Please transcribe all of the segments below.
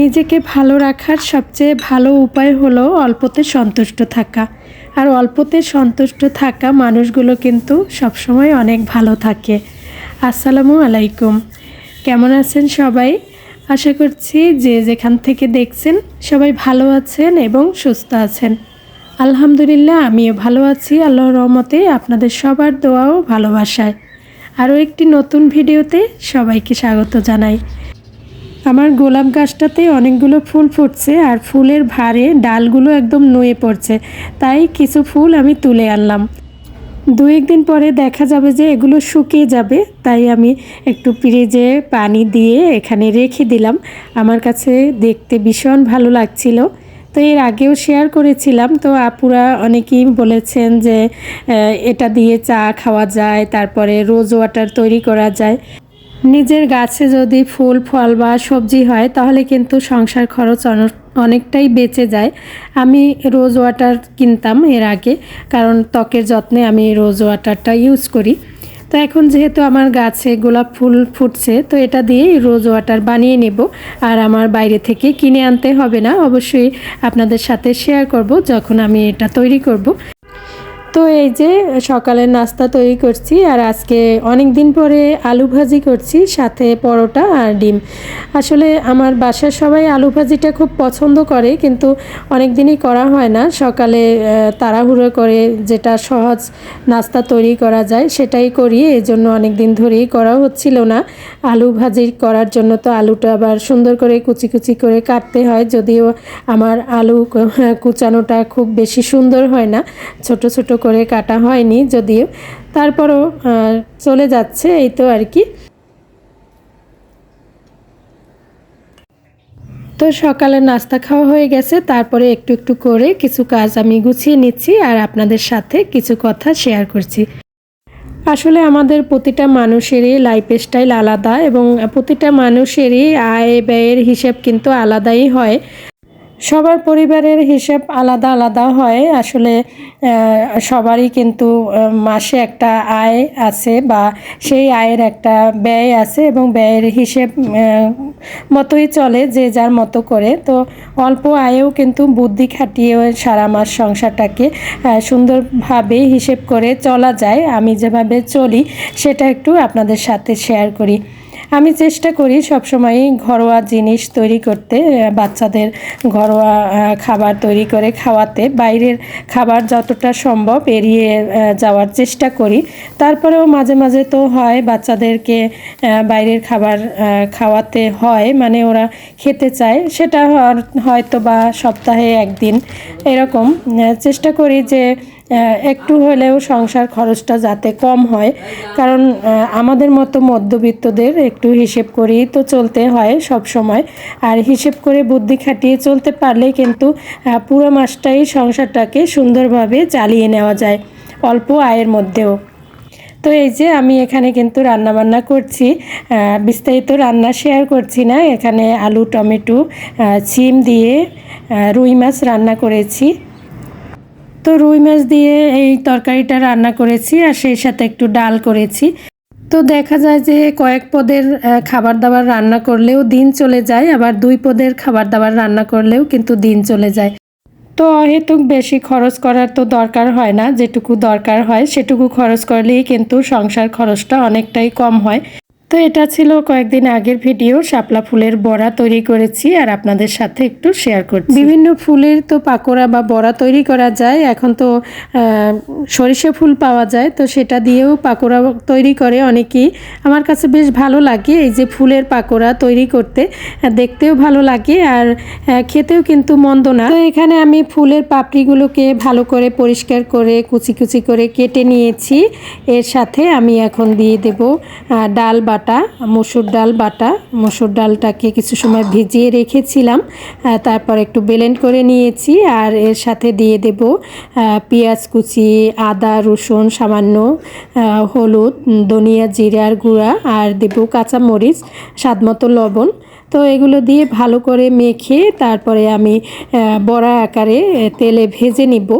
নিজেকে ভালো রাখার সবচেয়ে ভালো উপায় হলো অল্পতে সন্তুষ্ট থাকা। আর অল্পতে সন্তুষ্ট থাকা মানুষগুলো কিন্তু সবসময় অনেক ভালো থাকে। আসসালামু আলাইকুম। কেমন আছেন সবাই? আশা করছি যে যেখান থেকে দেখছেন সবাই ভালো আছেন এবং সুস্থ আছেন। আলহামদুলিল্লাহ, আমিও ভালো আছি। আল্লাহর রহমতে আপনাদের সবার দোয়াও ভালোবাসায়। আরও একটি নতুন ভিডিওতে সবাইকে স্বাগত জানাই। আমার গোলাপ গাছটাতে অনেকগুলো ফুল ফুটছে আর ফুলের ভারে ডালগুলো একদম নুয়ে পড়ছে। তাই কিছু ফুল আমি তুলে আনলাম। দু একদিন পরে দেখা যাবে যে এগুলো শুকিয়ে যাবে, তাই আমি একটু ফ্রিজে পানি দিয়ে এখানে রেখে দিলাম। আমার কাছে দেখতে ভীষণ ভালো লাগছিল। তো এর আগেও শেয়ার করেছিলাম। তো আপুরা অনেকেই বলেছেন যে এটা দিয়ে চা খাওয়া যায়, তারপরে রোজ ওয়াটার তৈরি করা যায়। নিজের গাছে যদি ফুল, ফল বা সবজি হয়, তাহলে কিন্তু সংসার খরচ অন- অনেকটাই বেঁচে যায়। আমি রোজ ওয়াটার কিনতাম এর আগে, কারণ ত্বকের যত্নে আমি রোজ ওয়াটারটা ইউজ করি। তো এখন যেহেতু আমার গাছে গোলাপ ফুল ফুটছে, তো এটা দিয়েই রোজ ওয়াটার বানিয়ে নেব। আর আমার বাইরে থেকে কিনে আনতে হবে না। অবশ্যই আপনাদের সাথে শেয়ার করব যখন আমি এটা তৈরি করব। তো এই যে সকালের নাস্তা তৈরি করছি আর আজকে অনেক দিন পরে আলু ভাজি করছি, সাথে পরোটা আর ডিম। আসলে আমার বাসার সবাই আলু ভাজিটা খুব পছন্দ করে, কিন্তু অনেক দিনই করা হয় না। সকালে তাড়াহুড়ো করে যেটা সহজ নাস্তা তৈরি করা যায় সেটাই করি। এই জন্য অনেক দিন ধরেই করা হচ্ছিল না। আলু ভাজি করার জন্য তো আলুটা আবার সুন্দর করে কুচি কুচি করে কাটতে হয়, যদিও আমার আলু কুচানোটা খুব বেশি সুন্দর হয় না। ছোট ছোট করে কাটা হয়নি যদিও তারপরও চলে যাচ্ছে এই তো আর কি। তো সকালে নাস্তা খাওয়া হয়ে গেছে, তারপরে একটু একটু করে কিছু কাজ আমি গুছিয়ে নিচ্ছি আর আপনাদের সাথে কিছু কথা শেয়ার করছি। আসলে আমাদের প্রতিটা মানুষেরই লাইফ স্টাইল আলাদা এবং প্রতিটা মানুষেরই আয় ব্যয়ের হিসেব কিন্তু আলাদাই হয়। সবার পরিবারের হিসেব আলাদা আলাদা হয়। আসলে সবারই কিন্তু মাসে একটা আয় আছে বা সেই আয়ের একটা ব্যয় আছে এবং ব্যয়ের হিসেব মতোই চলে যে যার মতো করে। তো অল্প আয়েও কিন্তু বুদ্ধি খাটিয়ে সারা মাস সংসারটাকে সুন্দরভাবে হিসেব করে চলা যায়। আমি যেভাবে চলি, সেটা একটু আপনাদের সাথে শেয়ার করি। আমি চেষ্টা করি সবসময়ই ঘরোয়া জিনিস তৈরি করতে বাচ্চাদের ঘরোয়া খাবার তৈরি করে খাওয়াতে, বাইরের খাবার যতটা সম্ভব এড়িয়ে যাওয়ার চেষ্টা করি। তারপরেও মাঝে মাঝে তো হয় বাচ্চাদেরকে বাইরের খাবার খাওয়াতে হয় মানে ওরা খেতে চায়। সেটা হয়তো বা সপ্তাহে একদিন, এরকম চেষ্টা করি যে একটু হলেও সংসার খরচটা যাতে কম হয়। কারণ আমাদের মতো মধ্যবিত্তদের একটু হিসেব করেই তো চলতে হয় সব সময়। আর হিসেব করে বুদ্ধি খাটিয়ে চলতে পারলে কিন্তু পুরো মাসটাই সংসারটাকে সুন্দরভাবে চালিয়ে নেওয়া যায়, অল্প আয়ের মধ্যেও। তো এই যে আমি এখানে কিন্তু রান্না বান্না করছি বিস্তারিত রান্না শেয়ার করছি না। এখানে আলু, টমেটো সিম দিয়ে রুই মাছ রান্না করেছি। তো রুই মাছ দিয়ে এই তরকারিটা রান্না করেছি আর সেই সাথে একটু ডাল করেছি। তো দেখা যায় যে কয়েক পদের খাবার দাবার রান্না করলেও দিন চলে যায়, আবার দুই পদের খাবার দাবার রান্না করলেও কিন্তু দিন চলে যায়। তো অহেতুক বেশি খরচ করার তো দরকার হয় না, যেটুকু দরকার হয় সেটুকু খরচ করলেই কিন্তু সংসার খরচটা অনেকটাই কম হয়। তো এটা ছিল কয়েকদিন আগের ভিডিও। শাপলা ফুলের বড়া তৈরি করেছি আর আপনাদের সাথে একটু শেয়ার করছি। বিভিন্ন ফুলের তো পাকোড়া বা বড়া তৈরি করা যায়। এখন তো সরিষা ফুল পাওয়া যায়। তো সেটা দিয়েও পাকোড়া তৈরি করে অনেকেই। আমার কাছে বেশ ভালো লাগে এই যে ফুলের পাকোড়া তৈরি করতে। দেখতেও ভালো লাগে আর খেতেও কিন্তু মন্দ না। তো এখানে আমি ফুলের পাপড়িগুলোকে ভালো করে পরিষ্কার করে, কুচি কুচি করে কেটে নিয়েছি। এর সাথে আমি এখন দিয়ে দেব ডাল, বাটা মসুর ডাল বাটা। মসুর ডালটাকে কিছু সময় ভিজিয়ে রেখেছিলাম তারপর একটু ব্লেন্ড করে নিয়েছি আর এর সাথে দিয়ে দেব পেঁয়াজ কুচি, আদা, রসুন, সামান্য হলুদ ধনিয়া জিরার গুঁড়া আর দেব কাঁচামরিচ স্বাদমতো লবণ। তো এগুলো দিয়ে ভালো করে মেখে তারপরে আমি বড়া আকারে তেলে ভেজে নিব।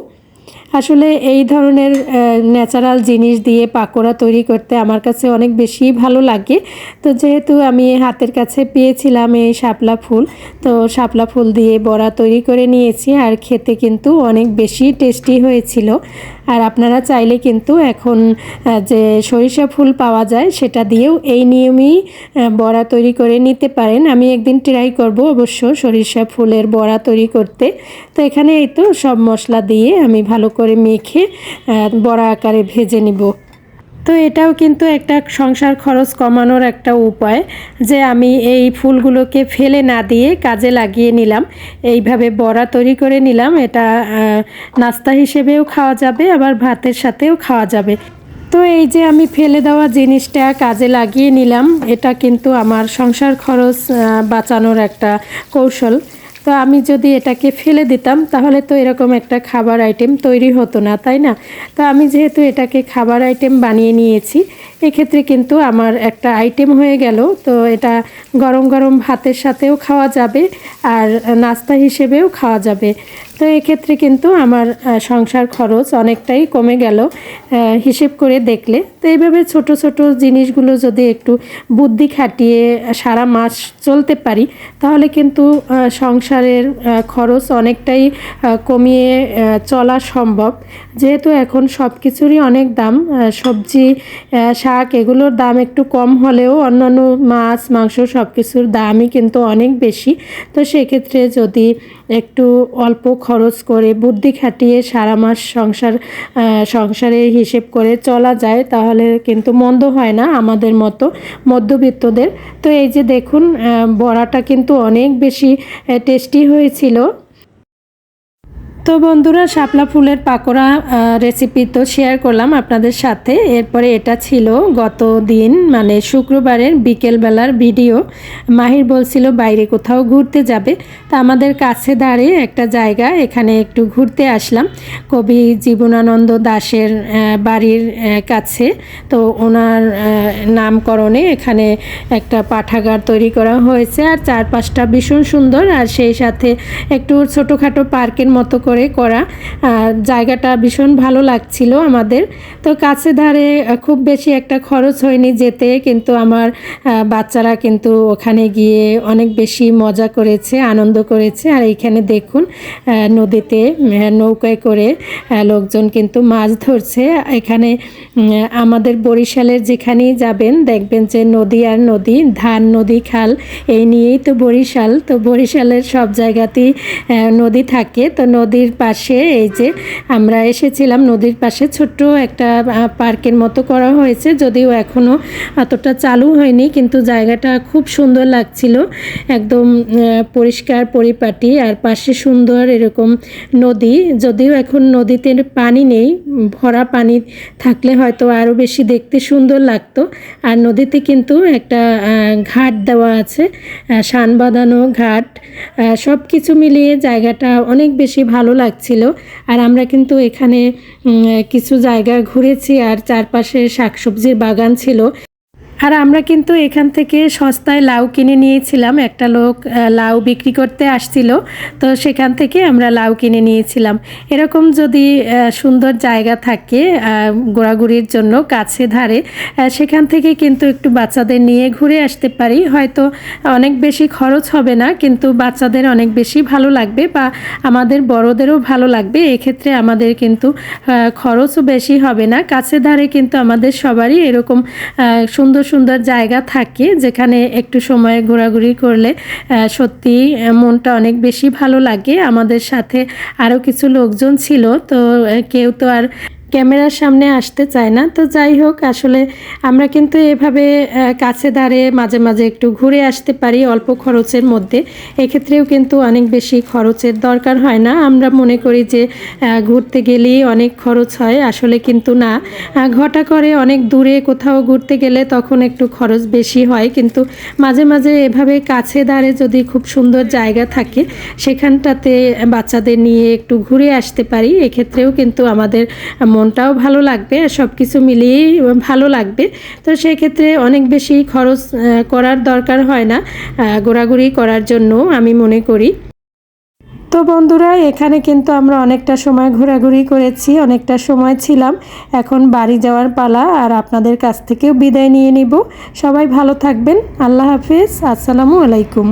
আসলে এই ধরনের ন্যাচারাল জিনিস দিয়ে পাকোড়া তৈরি করতে আমার কাছে অনেক বেশি ভালো লাগে। তো যেহেতু আমি হাতের কাছে পেয়েছিলাম এই শাপলা ফুল, তো শাপলা ফুল দিয়ে বড়া তৈরি করে নিয়েছি আর খেতে কিন্তু অনেক বেশি টেস্টি হয়েছিল। আর আপনারা চাইলে কিন্তু এখন যে সরিষা ফুল পাওয়া যায় সেটা দিয়েও এই নিয়মেই বড়া তৈরি করে নিতে পারেন। আমি একদিন ট্রাই করব অবশ্য সরিষা ফুলের বড়া তৈরি করতে। তো এখানে এই তো সব মশলা দিয়ে আমি ভালো করে মেখে আহ, বড়া আকারে ভেজে নিব। তো এটাও কিন্তু একটা সংসার খরচ কমানোর একটা উপায় যে আমি এই ফুলগুলোকে ফেলে না দিয়ে কাজে লাগিয়ে নিলাম। এইভাবে বড়া তৈরি করে নিলাম এটা নাস্তা হিসেবেও খাওয়া যাবে আবার ভাতের সাথেও খাওয়া যাবে। তো এই যে আমি ফেলে দেওয়া জিনিসটা কাজে লাগিয়ে নিলাম এটা কিন্তু আমার সংসার খরচ বাঁচানোর একটা কৌশল। তো আমি যদি এটাকে ফেলে দিতাম, তাহলে তো এরকম একটা খাবার আইটেম তৈরি হতো না, তাই না? তো আমি যেহেতু এটাকে খাবার আইটেম বানিয়ে নিয়েছি, এক্ষেত্রে কিন্তু আমার একটা আইটেম হয়ে গেল। তো এটা গরম গরম ভাতের সাথেও খাওয়া যাবে, আর নাস্তা হিসেবেও খাওয়া যাবে। তো এক্ষেত্রে কিন্তু আমার সংসার খরচ অনেকটাই কমে গেল হিসেব করে দেখলে। তো এইভাবে ছোট ছোট জিনিসগুলো যদি একটু বুদ্ধি খাটিয়ে সারা মাস চলতে পারি, তাহলে কিন্তু সংসারের খরচ অনেকটাই কমিয়ে চলা সম্ভব। যেহেতু এখন সব কিছুরই অনেক দাম সবজি শাক এগুলোর দাম একটু কম হলেও অন্যান্য মাছ, মাংস সব কিছুর দামই কিন্তু অনেক বেশি। তো সেক্ষেত্রে যদি একটু অল্প খরচ করে বুদ্ধি খাটিয়ে সারা মাস সংসার সংসারে হিসেব করে চলা যায়, তাহলে কিন্তু মন্দ হয় না আমাদের মতো মধ্যবিত্তদের। তো এই যে দেখুন বড়াটা কিন্তু অনেক বেশি টেস্টি হয়েছিল। তো বন্ধুরা শাপলা ফুলের পাকোড়া রেসিপি তো শেয়ার করলাম আপনাদের সাথে। এরপরে এটা ছিল গত দিন মানে শুক্রবারের বিকেলবেলার ভিডিও মাহির বলছিল বাইরে কোথাও ঘুরতে যাবে। তা আমাদের কাছে দাঁড়িয়ে একটা জায়গা এখানে একটু ঘুরতে আসলাম। কবি জীবনানন্দ আহ, বাড়ির কাছে। তো ওনার নামকরণে এখানে একটা পাঠাগার তৈরি করা হয়েছে। আর চারপাশটা ভীষণ সুন্দর। আর সেই সাথে একটু ছোটোখাটো পার্কের মতো করে করা জায়গাটা ভীষণ ভালো লাগছিল আমাদের। তো কাছে ধারে খুব বেশি একটা খরচ হয়নি যেতে, কিন্তু আমার বাচ্চারা কিন্তু ওখানে গিয়ে অনেক বেশি মজা করেছে, আনন্দ করেছে। আর এইখানে দেখুন নদীতে নৌকায় করে লোকজন কিন্তু মাছ ধরছে। এখানে আমাদের বরিশালের যেখানেই যাবেন, দেখবেন যে নদী আর নদী, ধান, নদী, খাল, এই নিয়েই তো বরিশাল। তো বরিশালের সব জায়গাতেই নদী থাকে। তো নদীর পাশে, এই যে আমরা এসেছিলাম, নদীর পাশে ছোট্ট একটা পার্কের মতো করা হয়েছে। যদিও এখনও অতটা চালু হয়নি, কিন্তু জায়গাটা খুব সুন্দর লাগছিল। একদম পরিষ্কার পরিপাটি, আর পাশে সুন্দর এরকম নদী। যদিও এখন নদীতে পানি নেই, ভরা পানি থাকলে হয়তো আরও বেশি দেখতে সুন্দর লাগতো। আর নদীতে কিন্তু একটা ঘাট দেওয়া আছে শান বাঁধানো ঘাট সব কিছু মিলিয়ে জায়গাটা অনেক বেশি ভালো লাগছিল। আর আমরা কিন্তু এখানে কিছু জায়গা ঘুরেছি আর চারপাশে শাকসবজির বাগান ছিল। আর আমরা কিন্তু এখান থেকে সস্তায় লাউ কিনে নিয়েছিলাম। একটা লোক লাউ বিক্রি করতে আসছিল তো সেখান থেকে আমরা লাউ কিনে নিয়েছিলাম। এরকম যদি সুন্দর জায়গা থাকে ঘোরাঘুরির জন্য কাছে ধারে সেখান থেকে কিন্তু একটু বাচ্চাদের নিয়ে ঘুরে আসতে পারি। হয়তো অনেক বেশি খরচ হবে না কিন্তু বাচ্চাদের অনেক বেশি ভালো লাগবে বা আমাদের বড়দেরও ভালো লাগবে। এক্ষেত্রে আমাদের কিন্তু খরচও বেশি হবে না। কাছে ধারে কিন্তু আমাদের সবারই এরকম আহ, সুন্দর সুন্দর জায়গা থাকে যেখানে একটু সময় ঘোরাঘুরি করলে সত্যি মনটা অনেক বেশি ভালো লাগে। আমাদের সাথে আরও কিছু লোকজন ছিল, তো কেউ তো আর ক্যামেরার সামনে আসতে চায় না। তো যাই হোক, আসলে আমরা কিন্তু এভাবে কাছে দাঁড়ে মাঝে মাঝে একটু ঘুরে আসতে পারি অল্প খরচের মধ্যে। এক্ষেত্রেও কিন্তু অনেক বেশি খরচের দরকার হয় না। আমরা মনে করি যে ঘুরতে গেলেই অনেক খরচ হয়, আসলে কিন্তু না। ঘটা করে অনেক দূরে কোথাও ঘুরতে গেলে তখন একটু খরচ বেশি হয়। কিন্তু মাঝে মাঝে এভাবে কাছে দাঁড়ে যদি খুব সুন্দর জায়গা থাকে, সেখানটাতে বাচ্চাদের নিয়ে একটু ঘুরে আসতে পারি। এক্ষেত্রেও কিন্তু আমাদের মনটাও ভালো লাগবে আর সব কিছু মিলিয়েই ভালো লাগবে। তো সেক্ষেত্রে অনেক বেশি খরচ করার দরকার হয় না ঘোরাঘুরি করার জন্য আমি মনে করি। তো বন্ধুরা, এখানে কিন্তু আমরা অনেকটা সময় ঘোরাঘুরি করেছি, অনেকটা সময় ছিলাম। এখন বাড়ি যাওয়ার পালা আর আপনাদের কাছ থেকেও বিদায় নিয়ে নিব। সবাই ভালো থাকবেন, আল্লাহ হাফিজ, আসসালামু আলাইকুম।